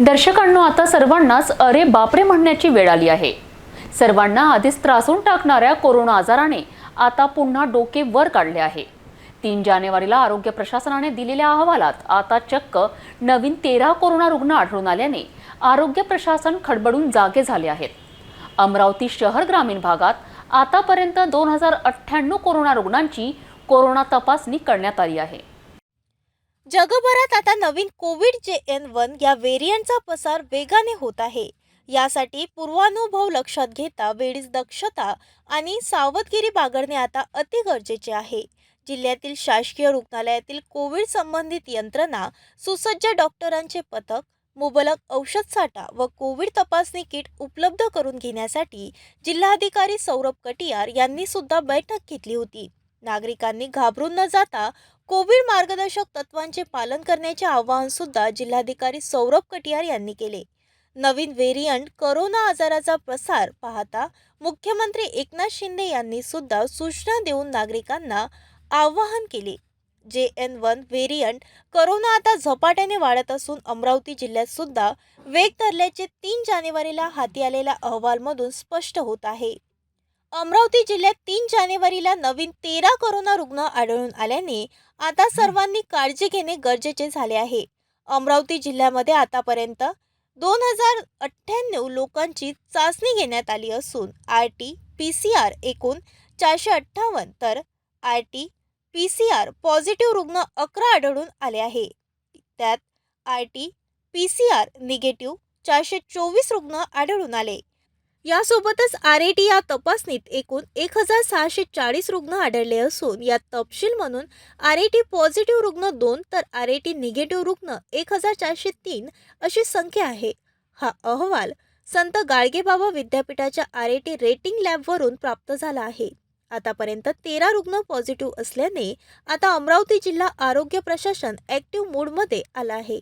दर्शकांनो आता सर्वांनाच अरे बापरे म्हणण्याची वेळ आली आहे. सर्वांना आधीच त्रासून टाकणाऱ्या कोरोना आजाराने आता पुन्हा डोके वर काढले आहे. तीन जानेवारीला आरोग्य प्रशासनाने दिलेल्या अहवालात आता चक्क नवीन तेरा कोरोना रुग्ण आढळून आल्याने आरोग्य प्रशासन खडबडून जागे झाले आहेत. अमरावती शहर ग्रामीण भागात आतापर्यंत दोन हजार अठ्ठ्याण्णव कोरोना रुग्णांची कोरोना तपासणी करण्यात आली आहे. जगभरात आता नवीन कोविड जे एन वन या व्हेरियंटचा पसार वेगाने होत आहे. यासाठी पूर्वानुभव लक्षात घेता वेळीच दक्षता आणि सावधगिरी बागडणे आता अति गरजेचे आहे. जिल्ह्यातील शासकीय रुग्णालयातील कोविड संबंधित यंत्रणा सुसज्ज डॉक्टरांचे पथक मुबलक औषध साठा व कोविड तपासणी किट उपलब्ध करून घेण्यासाठी जिल्हाधिकारी सौरभ कटियार यांनी सुद्धा बैठक घेतली होती. नागरिकांनी घाबरून न जाता कोविड मार्गदर्शक तत्वांचे पालन करण्याचे आवाहन सुद्धा जिल्हाधिकारी सौरभ कटियार यांनी केले. नवीन व्हेरियंट करोना आजाराचा प्रसार पाहता मुख्यमंत्री एकनाथ शिंदे यांनी सुद्धा सूचना देऊन नागरिकांना आवाहन केले. जे एन वन व्हेरियंट करोना आता झपाट्याने वाढत असून अमरावती जिल्ह्यात सुद्धा वेग धरल्याचे तीन जानेवारीला हाती आलेल्या अहवालमधून स्पष्ट होत आहे. अमरावती जिल्ह्यात तीन जानेवारीला नवीन तेरा कोरोना रुग्ण आढळून आल्याने आता सर्वांनी काळजी घेणे गरजेचे झाले आहे. अमरावती जिल्ह्यामध्ये आतापर्यंत दोन हजार अठ्ठ्याण्णव लोकांची चाचणी घेण्यात आली असून R T P C R एकूण चारशे अठ्ठावन्न तर R T P C R positive रुग्ण अकरा आढळून आले आहे. त्यात R T P C R negative चारशे चोवीस रुग्ण आढळून आले. यासोबतच आर ए टी या तपासणीत एकूण एक हजार सहाशे चाळीस रुग्ण आढळले असून यात तपशील म्हणून आर ए टी पॉझिटिव्ह रुग्ण दोन तर आर ए टी निगेटिव्ह रुग्ण एक हजार चारशे तीन अशी संख्या आहे. हा अहवाल संत गाडगेबाबा विद्यापीठाच्या आर ए टी रेटिंग लॅबवरून प्राप्त झाला आहे. आतापर्यंत तेरा रुग्ण पॉझिटिव्ह असल्याने आता अमरावती जिल्हा आरोग्य प्रशासन ॲक्टिव्ह मूडमध्ये आला आहे.